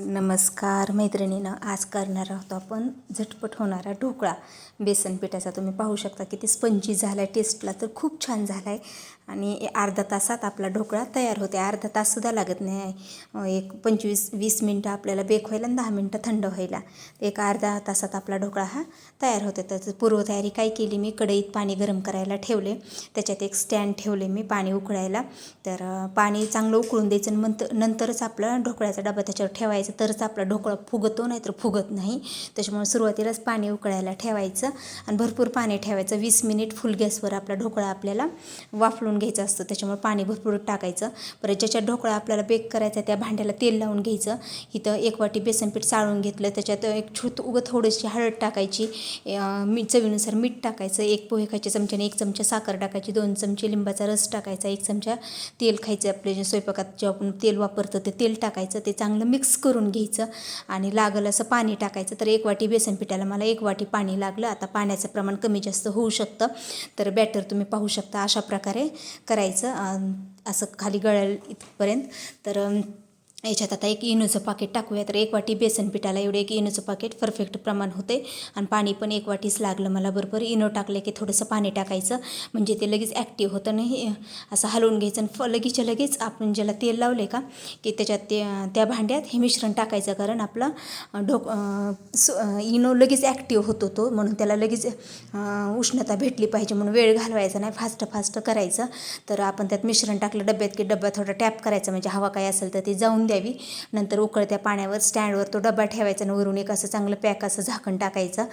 नमस्कार मैत्रिणीनं आज करणार आहोत आपण झटपट होणारा ढोकळा. बेसन पिठाचा तुम्ही पाहू शकता किती स्पंजी झाला आहे टेस्टला तर खूप छान झाला आहे आणि अर्धा तासात आपला ढोकळा तयार होते. अर्धा ताससुद्धा लागत नाही. एक पंचवीस वीस मिनटं आपल्याला बेक व्हायला आणि दहा मिनटं थंड व्हायला. एक अर्धा तासात आपला ढोकळा हा तयार होते. तर पूर्वतयारी काय केली मी? कढईत पाणी गरम करायला ठेवले. त्याच्यात एक स्टँड ठेवले मी पाणी उकळायला. तर पाणी चांगलं उकळून द्यायचं आणि नंतर नंतरच आपला ढोकळ्याचा डबा त्याच्यावर ठेवायचा. तरच आपला ढोकळा फुगतो नाहीतर फुगत नाही. त्याच्यामुळे सुरुवातीलाच पाणी उकळायला ठेवायचं आणि भरपूर पाणी ठेवायचं. वीस मिनिट फुल गॅसवर आपला ढोकळा आपल्याला वाफलून घ्यायचं असतं. त्याच्यामुळे पाणी भरपूर टाकायचं. परत ज्याच्यात ढोकळा आपल्याला बेक करायचा त्या भांड्याला तेल लावून घ्यायचं. इथं एक वाटी बेसनपीठ साळून चाळून घेतलं. त्याच्यात एक छोट उगं थोडीशी हळद टाकायची. मी मीठ चवीनुसार मीठ टाकायचं. एक पोहे खायच्या चमच्याने एक चमचा साखर टाकायची. दोन चमचे लिंबाचा रस टाकायचा. एक चमचा तेल खायचं आपले. जे स्वयंपाकात जे आपण तेल वापरतो ते तेल टाकायचं. ते चांगलं मिक्स करून घ्यायचं. आणि लागलं असं पाणी टाकायचं. तर एक वाटी बेसन पिठाला मला एक वाटी पाणी लागलं. आता पाण्याचं प्रमाण कमी जास्त होऊ शकतं. तर बॅटर तुम्ही पाहू शकता अशा प्रकारे. करायचं असं खाली गळेल इथपर्यंत. तर याच्यात आता एक इनोचं पाकिट टाकूया. तर एक वाटी बेसन पिठाला एवढे एक इनोचं पाकिट परफेक्ट प्रमाण होते आणि पाणी पण एक वाटीच लागलं मला बरोबर. इनो टाकलं की थोडंसं पाणी टाकायचं. म्हणजे ते लगेच ॲक्टिव्ह होतं नाही असं हलवून घ्यायचं. आणि फ लगेचच्या लगेच आपण ज्याला तेल लावले का की त्याच्यात ते त्या भांड्यात हे मिश्रण टाकायचं. कारण आपला ढोक इनो लगेच ॲक्टिव्ह होतो तो म्हणून त्याला लगेच उष्णता भेटली पाहिजे. म्हणून वेळ घालवायचा नाही. फास्ट फास्ट करायचं. तर आपण त्यात मिश्रण टाकलं डब्यात की डब्बा थोडा टॅप करायचा. म्हणजे हवा काय असेल तर ते जाऊन द्यावी. नंतर उकळत्या पाण्यावर स्टँडवर तो डबा ठेवायचा आणि वरून एक असं चांगलं पॅक असं झाकण टाकायचं.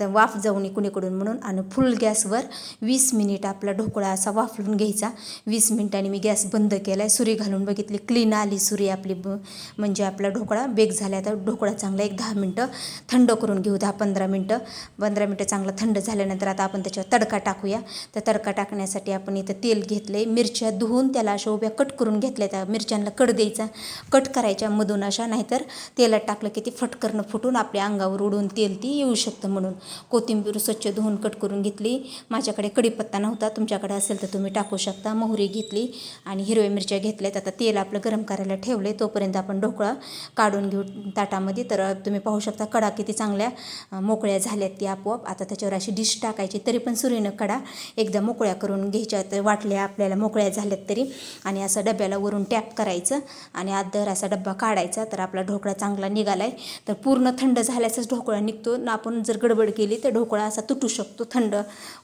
तर वाफ जाऊन कुणीकडून म्हणून आणि फुल गॅसवर वीस मिनिट आपला ढोकळा असा वाफलून घ्यायचा. वीस मिनिटांनी मी गॅस बंद केला आहे सुरी घालून बघितली. क्लीन आली सुरी आपली. ब म्हणजे आपला ढोकळा बेक झाला तर ढोकळा चांगला एक दहा मिनटं थंड करून घेऊ. दहा पंधरा मिनटं. पंधरा मिनटं चांगला थंड झाल्यानंतर आता आपण त्याच्यावर तडका टाकूया. तर तडका टाकण्यासाठी आपण इथं तेल घेतलं आहे मिरच्या धुवून त्याला अशा उभ्या कट करून घेतल्या त्या मिरच्यांना कट द्यायचा. कट करायच्या मधून अशा नाहीतर तेलात टाकलं की ती फटकरनं फुटून आपल्या अंगावर उडून तेल ती येऊ शकतं म्हणून. कोथिंबीर स्वच्छ धुवून कट करून घेतली. माझ्याकडे कढीपत्ता नव्हता. तुमच्याकडे असेल तर तुम्ही टाकू शकता. मोहरी घेतली आणि हिरव्या मिरच्या घेतल्यात. आता तेल आपलं गरम करायला ठेवले तोपर्यंत आपण ढोकळा काढून घेऊ ताटामध्ये. तर तुम्ही पाहू शकता कडा किती चांगल्या मोकळ्या झाल्यात ती आपोआप. आता त्याच्यावर अशी डिश टाकायची तरी पण सुरीनं कडा एकदा मोकळ्या करून घ्यायच्या. तर वाटल्या आपल्याला मोकळ्या झाल्यात तरी. आणि असं डब्याला वरून टॅप करायचं. आणि आदर असा डब्बा काढायचा तर आपला ढोकळा चांगला निघाला आहे तर पूर्ण थंड झाल्याचाच ढोकळा निघतो. न आपण जर गडबड केली तर ढोकळा असा तुटू शकतो थंड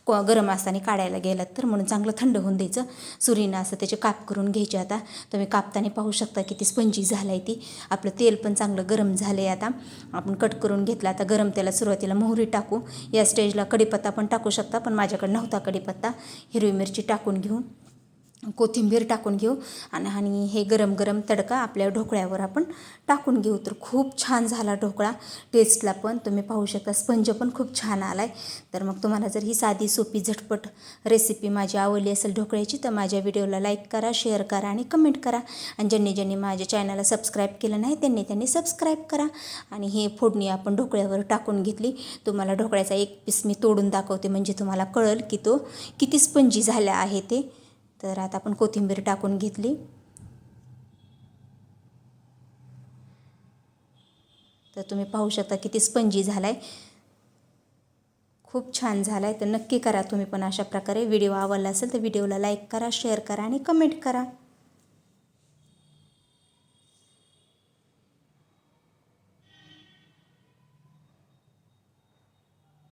क- गरम असताना काढायला गेलात तर. म्हणून चांगलं थंड होऊन द्यायचं. सुरीनं असं त्याचे काप करून घ्यायचे आता. तुम्ही कापताना पाहू शकता किती स्पंजी झालं आहे ती. आपलं तेल पण चांगलं गरम झालं आहे आता. आपण कट करून घेतलं. आता गरम तेला सुरुवातीला मोहरी टाकू. या स्टेजला कडीपत्ता पण टाकू शकता पण माझ्याकडे नव्हता कढीपत्ता. हिरवी मिरची टाकून घेऊन कोथिंबीर टाकून घेऊ आणि आणि हे गरम गरम तडका आपल्या ढोकळ्यावर आपण टाकून घेऊ. तर खूप छान झाला ढोकळा. टेस्टला पण तुम्ही पाहू शकता. स्पंज पण खूप छान आला आहे तर मग तुम्हाला जर ही साधी सोपी झटपट रेसिपी माझी आवडली असेल ढोकळ्याची तर माझ्या व्हिडिओला लाईक करा शेअर करा आणि कमेंट करा. आणि ज्यांनी ज्यांनी माझ्या चॅनलला सबस्क्राईब केलं नाही त्यांनी त्यांनी सबस्क्राईब करा. आणि हे फोडणी आपण ढोकळ्यावर टाकून घेतली. तुम्हाला ढोकळ्याचा एक पीस मी तोडून दाखवते. म्हणजे तुम्हाला कळेल की तो किती स्पंजी झाला आहे ते. तर आता आपण कोथिंबीर टाकून घेतली. तर तुम्ही पाहू शकता किती स्पंजी झाला आहे खूप छान झाला आहे तर नक्की करा तुम्ही पण अशा प्रकारे. व्हिडिओ आवडला असेल तर व्हिडिओला लाईक करा शेअर करा आणि कमेंट करा.